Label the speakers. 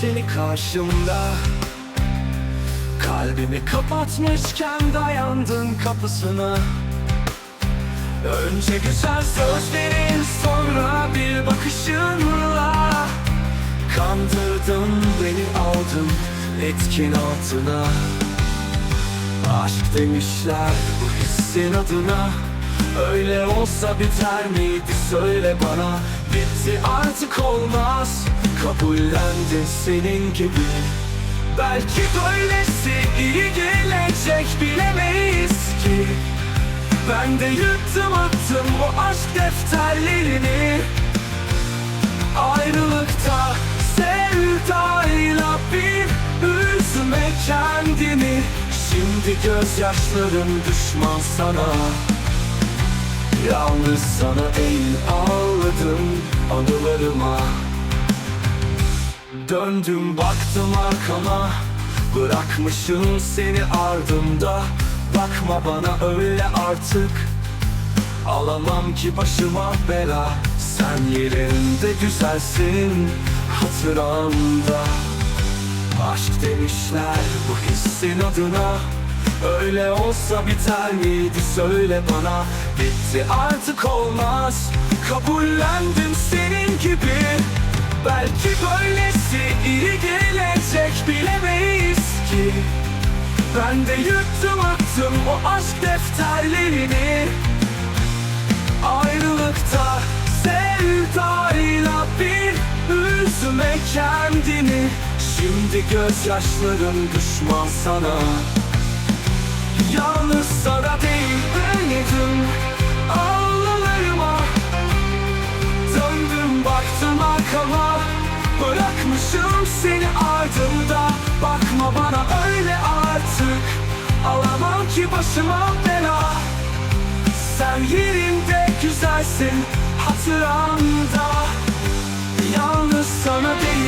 Speaker 1: seni karşımda. Kalbimi kapatmışken dayandın kapısına. Önce güzel sözlerin sonra bir bakışınla. Kandırdın beni aldın etkin altına. Aşk demişler bu hissin adına. Öyle olsa biter miydi söyle bana. Bitti artık olmaz Kabullendin senin gibi. Belki böylesi iyi gelecek bilemeyiz ki. Ben de yırttım attım o aşk defterlerini. Ayrılıkta sevdayla bir üzme kendini. Şimdi gözyaşların düşman sana. Yalnız sana değil ağladım anılarıma Döndüm baktım arkama. Bırakmışım seni ardımda. Bakma bana öyle artık. Alamam ki başıma bela. Sen yerinde güzelsin hatıramda Aşk demişler bu hissin adına. Öyle olsa biter miydi söyle bana. Bitti artık olmaz. Kabullendim senin gibi Ben de yırttım attım o aşk defterlerini. Ayrılıkta sevdayla bir üzme kendini. Şimdi gözyaşların düşman sana. Yalnız sana değil benim Ağlalarıma Döndüm baktım arkama. Bırakmışım seni ardımda. Bakma bana öyle başıma bela. Sen yerinde güzelsin hatıramda Yalnız sana değil